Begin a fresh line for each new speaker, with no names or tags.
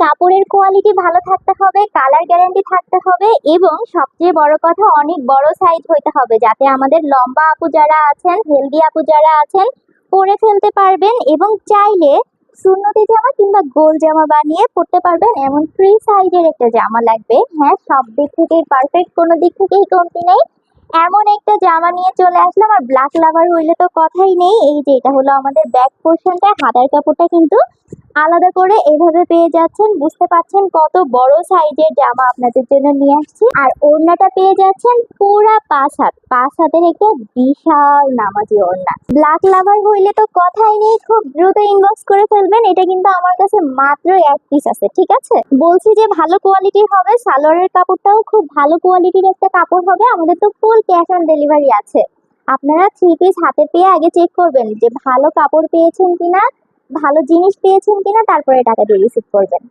কাপড়ের কোয়ালিটি ভালো থাকতে হবে কালার গ্যারান্টি থাকতে হবে এবং সবচেয়ে বড় কথা অনেক বড় সাইজ হইতে হবে যাতে আমাদের লম্বা আপু যারা আছেন হেলদি আপু যারা আছেন পরে ফেলতে পারবেন এবং চাইলে সুন্নতি জামা কিংবা গোল জামা বানিয়ে পরতে পারবেন। এমন ফ্রি সাইজের একটা জামা লাগবে। হ্যাঁ সব দিক থেকেই পারফেক্ট কোনো দিক থেকেই কমতি নেই। এমন একটা জামা নিয়ে চলে আসলাম আর ব্ল্যাক লাভার হইলে তো কথাই নেই। এই যে এটা হলো আমাদের ব্যাক পোর্শনটা হাতার কাপড়টা কিন্তু আলাদা করে এইভাবে পেয়ে যাচ্ছেন। বুঝতে পাচ্ছেন কত বড় সাইজের জামা আপনাদের জন্য নিয়ে আসছি। আর ওড়নাটা পেয়ে যাচ্ছেন পুরা পাঁচ হাত। পাঁচ হাতের একটা বিশাল নামাজি ওড়না। ব্ল্যাক লাভার হইলে তো কথাই নেই, খুব দ্রুত ইনবক্স করে ফেলবেন। এটা কিন্তু আমার কাছে মাত্র এক পিস আছে, ঠিক আছে? বলছি যে ভালো কোয়ালিটির হবে, সালোয়ারের কাপড়টাও খুব ভালো কোয়ালিটির একটা কাপড় হবে। আমাদের তো ফুল ক্যাশ অন ডেলিভারি আছে। আপনারা থ্রি পিস হাতে পেয়ে আগে চেক করবেন যে ভালো কাপড় পেয়েছেন কিনা। ভালো জিনিস পেয়েছেন কিনা তারপরে টাকা দিয়ে রিসিভ করবেন।